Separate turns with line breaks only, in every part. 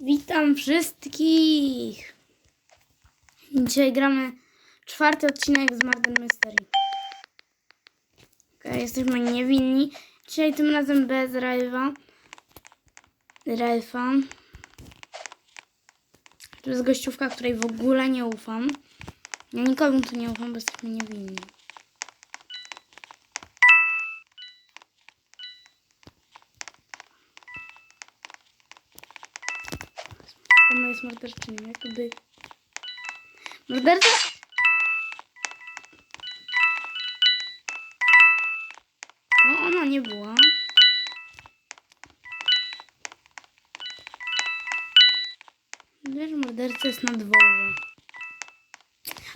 Witam wszystkich! Dzisiaj gramy czwarty odcinek z Murder Mystery. Okay, jesteśmy niewinni. Dzisiaj tym razem bez Ralfa. Ralfa. To jest gościówka, której w ogóle nie ufam. Ja nikomu tu nie ufam, bo jesteśmy niewinni. Jest morderczynią, jakby... Morderca? To ona nie była. Wiesz, morderca jest na dworze.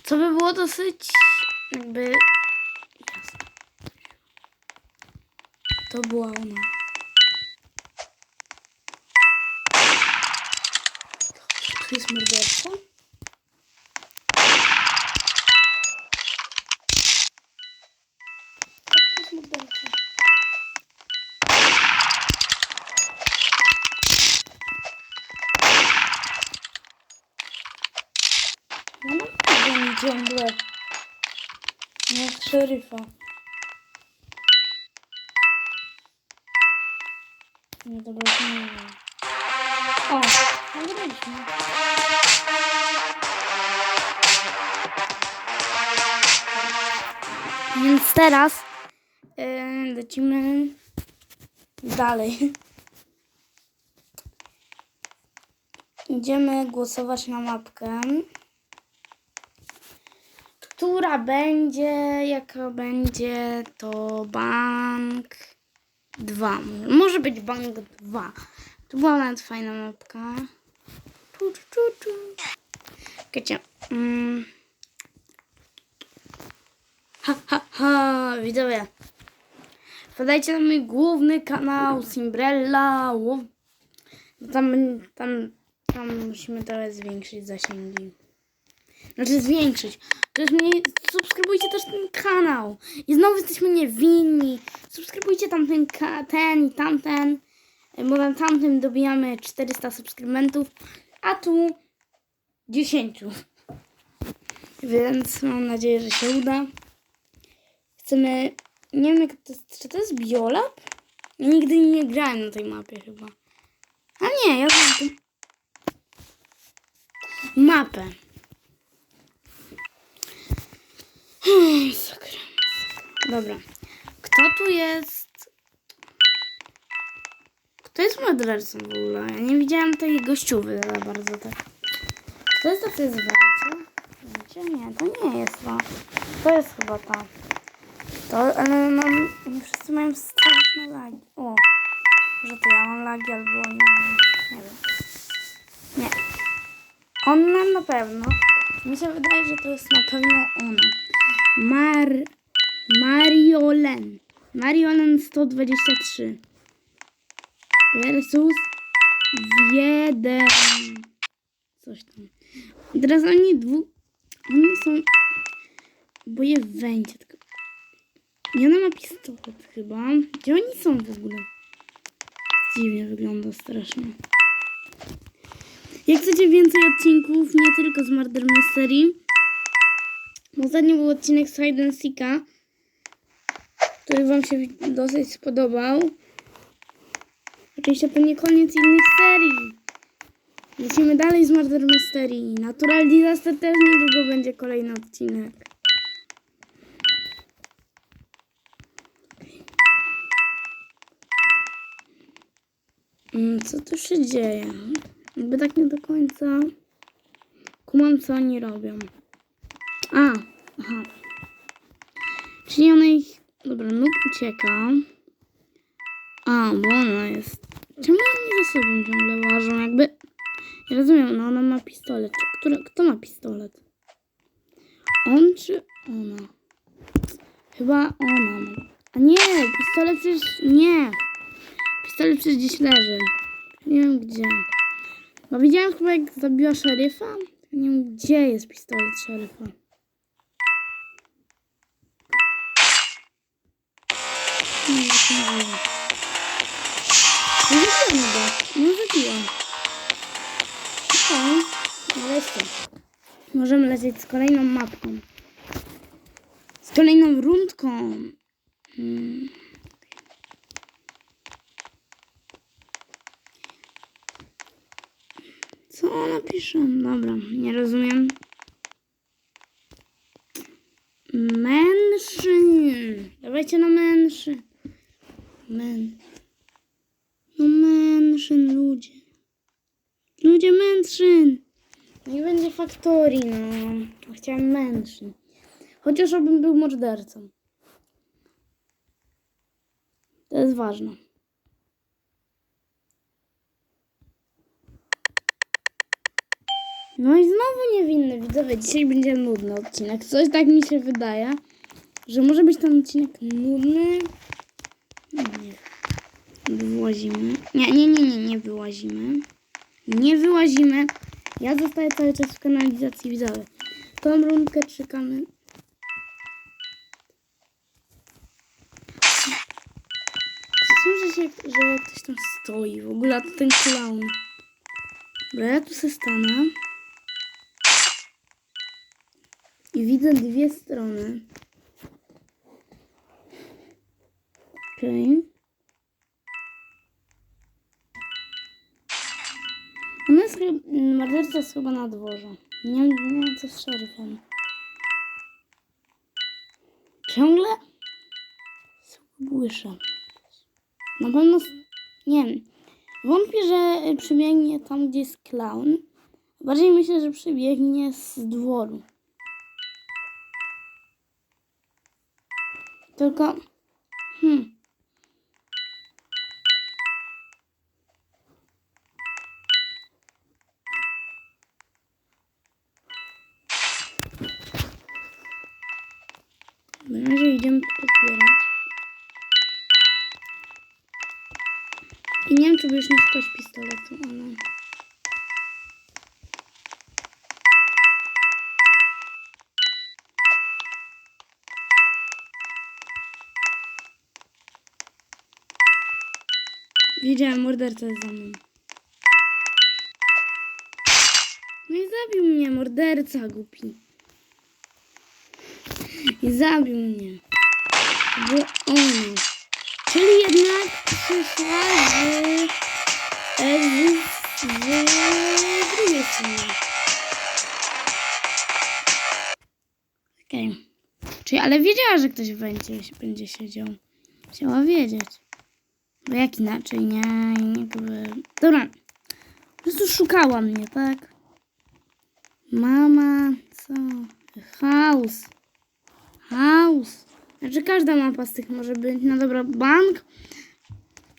Co by było dosyć jakby... To była ona. To jest morderca? Tak, to jest Więc teraz yy, lecimy dalej. Idziemy głosować na mapkę. Która będzie, jaka będzie, to bank 2. Może być bank 2. To była nawet fajna mapka. Tu, tu, tu. Wiecie. Mm. Ha, widzowie. Wpadajcie na mój główny kanał Simbrella. Tam, tam, tam musimy trochę zwiększyć zasięgi. Znaczy zwiększyć. To jest mniej... Subskrybujcie też ten kanał. I znowu jesteśmy niewinni. Subskrybujcie tam ten, i tamten. Bo na tamtym dobijamy 400 subskrybentów, a tu 10. Więc mam nadzieję, że się uda. Chcemy. Nie wiem, to jest, czy to jest Biolab? Ja nigdy nie grałem na tej mapie chyba. A nie, ja tą mapę. Dobra. Kto tu jest? Kto jest mordercą w ogóle? Ja nie widziałam tej gościuwy za bardzo tak. Kto jest tacy zwalczy? Wiecie? Nie, to nie jest to. To jest chyba ta. To, ale mam... Wszyscy mają straszne lagi. O, że to ja mam lagi albo oni... Nie wiem. Nie. Ona na pewno. Mi się wydaje, że to jest na pewno ona. Mar... Mariolen. Mariolen 123 versus jeden. Coś tam. Teraz oni dwóch. Oni są. Boję węcie. Ona ma pistolet chyba. Gdzie oni są w ogóle? Dziwnie wygląda strasznie. Jak chcecie więcej odcinków, nie tylko z Murder Mystery. Ostatnio był odcinek z Hide and Seeka, który wam się dosyć spodobał. Oczywiście to nie koniec innych serii. Lecimy dalej z Murder Mystery. Natural Disaster też niedługo będzie kolejny odcinek. Co tu się dzieje? Jakby tak nie do końca kumam, co oni robią. A, aha. Czyli ona ich... Dobra, nóg ucieka. A, bo ona jest. Czemu oni ze sobą ciągle gdzieś leży. Nie wiem gdzie. No widziałem chyba jak zabiła szeryfa. Nie wiem gdzie jest pistolet szeryfa. Nie, wiem. Nie zabiłam go. Nie zabiłam. Patrzcie. Możemy lecieć z kolejną mapką. Z kolejną rundką. Hmm. Co ona pisze? Dobra, nie rozumiem. Mężczyzn. Dawajcie na mężczyzn. Men. No mężczyzn, ludzie. Ludzie mężczyzn. Nie będzie faktorii, no. Chciałem mężczyzn. Chociaż abym był mordercą. To jest ważne. No i znowu niewinny widzowie. Dzisiaj będzie nudny odcinek. Coś tak mi się wydaje, że może być ten odcinek nudny. No nie. Wyłazimy. Nie, nie, nie, nie, nie wyłazimy. Nie wyłazimy. Ja zostaję cały czas w kanalizacji widzowie. Tą rundkę czekamy. Słyszę się, że ktoś tam stoi. W ogóle to ten clown. Dobra, ja tu se stanę. I widzę dwie strony. Okej. Ona jest morderca jest chyba na dworze. Nie, wiem co z szeryfem. Ciągle błyszę. Na pewno, nie wiem, wątpię, że przybiegnie tam, gdzie jest clown. Bardziej myślę, że przybiegnie z dworu. Tylko, hmm. Na razie idziemy to pozbierać. I nie wiem, czy by Wiedziałem, morderca jest za mną. No i zabił mnie, morderca głupi. I zabił mnie. Było on. Czyli jednak przyszła z, z, z drugiej strony. Okej. Czyli, ale wiedziała, że ktoś będzie, będzie siedział. Chciała wiedzieć. Bo jak inaczej, nie, nie, to by... Dobra. Po prostu szukała mnie, tak? Mama, co? House. House. Znaczy każda mapa z tych może być. No dobra, bank.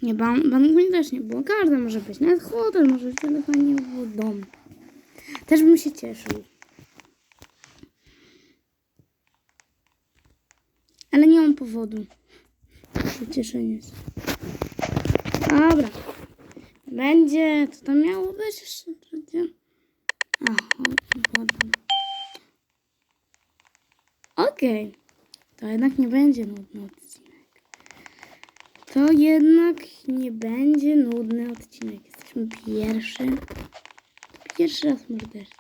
Nie, ban banku też nie było. Każda może być. Nawet hotel może być, ale fajnie było dom. Też bym się cieszył. Ale nie mam powodu do cieszenia się. Dobra. Będzie. Co tam miało być jeszcze? Aha, woda. Okej. To jednak nie będzie nudny odcinek. To jednak nie będzie nudny odcinek. Jesteśmy pierwszy. Pierwszy raz mordercy.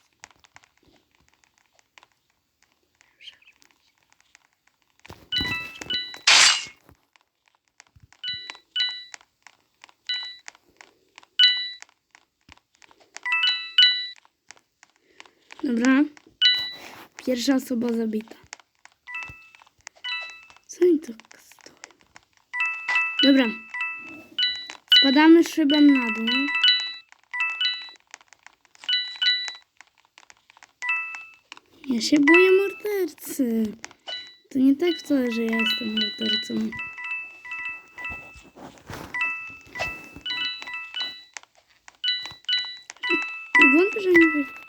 Dobra. Pierwsza osoba zabita. Co oni tak stoją? Dobra. Spadamy szybem na dół. Ja się boję mordercy. To nie tak wcale, że ja jestem mordercą. Wątpię, że nie wy...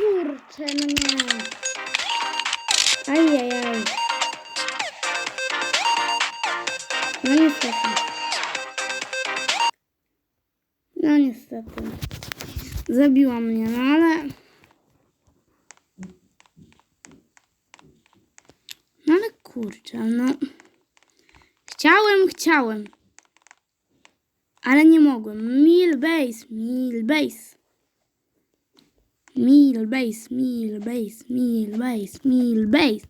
kurczę, no nie. Ajajaj. No niestety. No niestety. Zabiła mnie, no ale... No ale kurczę, no... Chciałem, chciałem. Ale nie mogłem. Mil base, mil base. Mil base, mil base, mil base, mil base.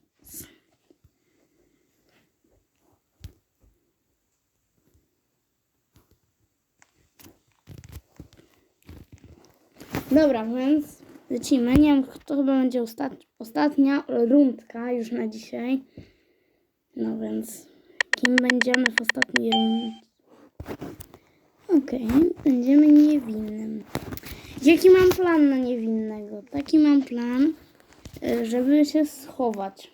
Dobra, więc lecimy. Nie wiem, to chyba będzie ostat... ostatnia rundka już na dzisiaj. No więc kim będziemy w ostatniej rundzie? Okej, będziemy niewinnym. Jaki mam plan na niewinnego? Taki mam plan, y, żeby się schować.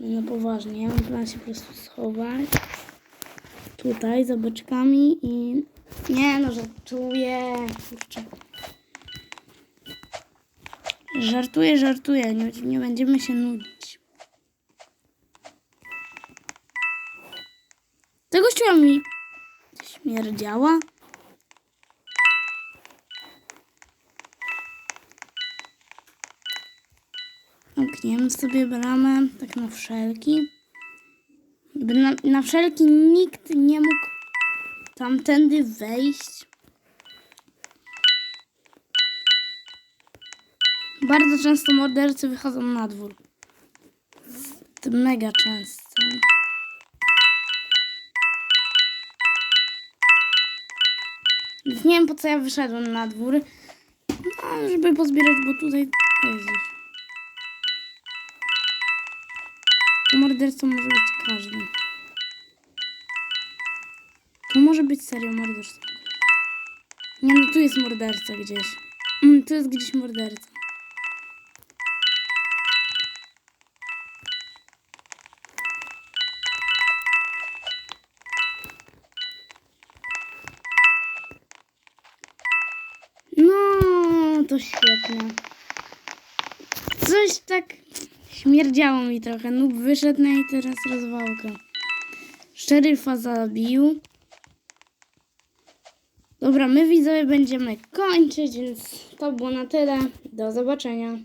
No poważnie, mam plan się po prostu schować. Tutaj za beczkami i... Nie no, żartuję. Kurczę. Żartuję, żartuję. Nie, nie będziemy się nudzić. Tego gościła mi śmierdziała. Zamkniemy sobie bramę, tak na wszelki. Jakby na, na wszelki nikt nie mógł tamtędy wejść. Bardzo często mordercy wychodzą na dwór. To mega często. Więc nie wiem po co ja wyszedłem na dwór. No, żeby pozbierać, bo tutaj... O Jezus. Mordercą może być każdy. Tu może być serio mordercą. Nie no, tu jest morderca gdzieś. Mm, tu jest gdzieś morderca. No, to świetnie. Coś tak śmierdziało mi trochę. Noob wyszedł, no i teraz rozwałka. Szeryfa zabił. Dobra, my widzowie będziemy kończyć, więc to było na tyle. Do zobaczenia.